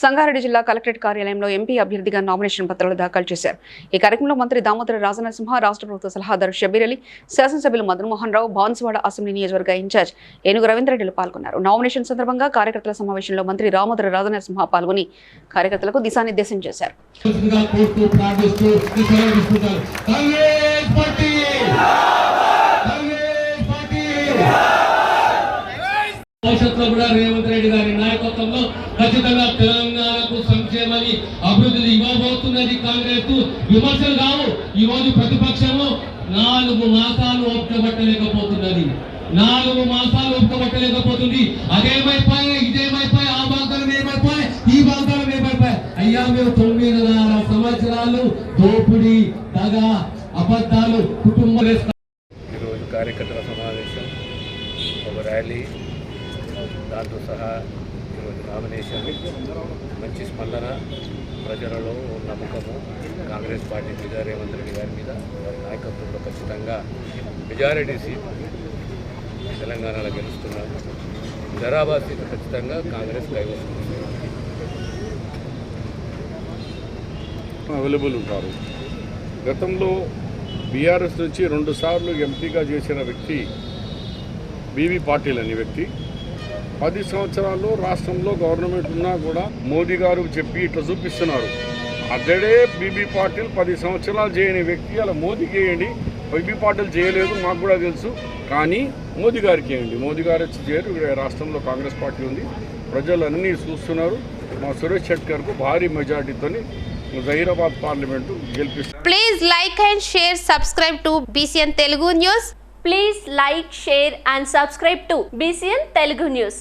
సంగారెడ్డి జిల్లా కలెక్టరేట్ కార్యాలయంలో ఎంపీ అభ్యర్థిగా నామినేషన్ పత్రాలు దాఖలు చేశారు. ఈ కార్యక్రమంలో మంత్రి దామోదర రాజనరసింహ రాష్ట్ర ప్రభుత్వ సలహాదారు షబీర్ అలీ శాసనసభ్యులు మదన్మోహన్ రావు బాన్సువాడ అసెంబ్లీ నియోజకవర్గ ఇన్ఛార్జ్ ఏనుగు రవీంద్రరెడ్డిలు పాల్గొన్నారు. నామినేషన్ సందర్భంగా కార్యకర్తల సమావేశంలో మంత్రి దామోదర రాజనరసింహ పాల్గొని కార్యకర్తలకు దిశానిర్దేశం చేశారు గా కోరుతూ ప్రార్థిస్తూ ఈ సెలవు తీసుకుంటారు కాంగ్రెస్ పార్టీ కాంగ్రెస్ పార్టీ భవిష్యత్తులో కూడా రేవంత్ రెడ్డి గారి నాయకత్వంలో ఖచ్చితంగా తెలంగాణకు సంక్షేమాన్ని అభివృద్ధి ఇవ్వబోతున్నది కాంగ్రెస్. విమర్శలు కావు. ఈ రోజు ప్రతిపక్షము నాలుగు మాసాలు ఒప్పుకోబట్టలేకపోతున్నది. నాలుగు మాసాలు ఒప్పుకోబట్టలేకపోతుంది. అదేమైపోయి ఇదేమైపోయి ఆ వాగ్దానం ఏమైపోయి ఈ వాగ్దానం ఏమైపోయి అయ్యా మేము తొమ్మిదిన్నర సంవత్సరాలు దోపిడి తగ అబద్ధాలు కుటుంబం ఈరోజు కార్యకర్తల సమావేశం. ఒక ర్యాలీ దాంతో సహా ఈరోజు నామినేషన్ మంచి స్పందన ప్రజలలో నమ్మకము కాంగ్రెస్ పార్టీ మీద రేవంత్ రెడ్డి గారి మీద వారి నాయకత్వంలో ఖచ్చితంగా మెజారిటీ సీట్ తెలంగాణలో గెలుస్తున్నారు హైదరాబాద్ సీట్ ఖచ్చితంగా కాంగ్రెస్ కైవస్తుంది అవైలబుల్ ఉంటారు. గతంలో బీఆర్ఎస్ నుంచి రెండుసార్లు ఎంపీగా చేసిన వ్యక్తి బీవీ పాటిల్ అనే వ్యక్తి పది సంవత్సరాల్లో రాష్ట్రంలో గవర్నమెంట్ ఉన్నా కూడా మోదీ గారు చెప్పి ఇట్లా చూపిస్తున్నారు. అతడే బీబీ పాటిల్ పది సంవత్సరాలు చేయని వ్యక్తి అలా మోదీకి వేయండి బీబీ పాటిల్ చేయలేదు మాకు కూడా తెలుసు. కానీ మోదీ గారికి వేయండి మోదీ గారు వచ్చి చేయరు. రాష్ట్రంలో కాంగ్రెస్ పార్టీ ఉంది. ప్రజలు అన్నీ చూస్తున్నారు. మా సురేష్ షెట్కర్కు భారీ మెజార్టీతోని జహీరాబాద్ పార్లమెంటు గెలిపిస్తారు. Please like and share subscribe to BCN Telugu news please like share and subscribe to BCN Telugu news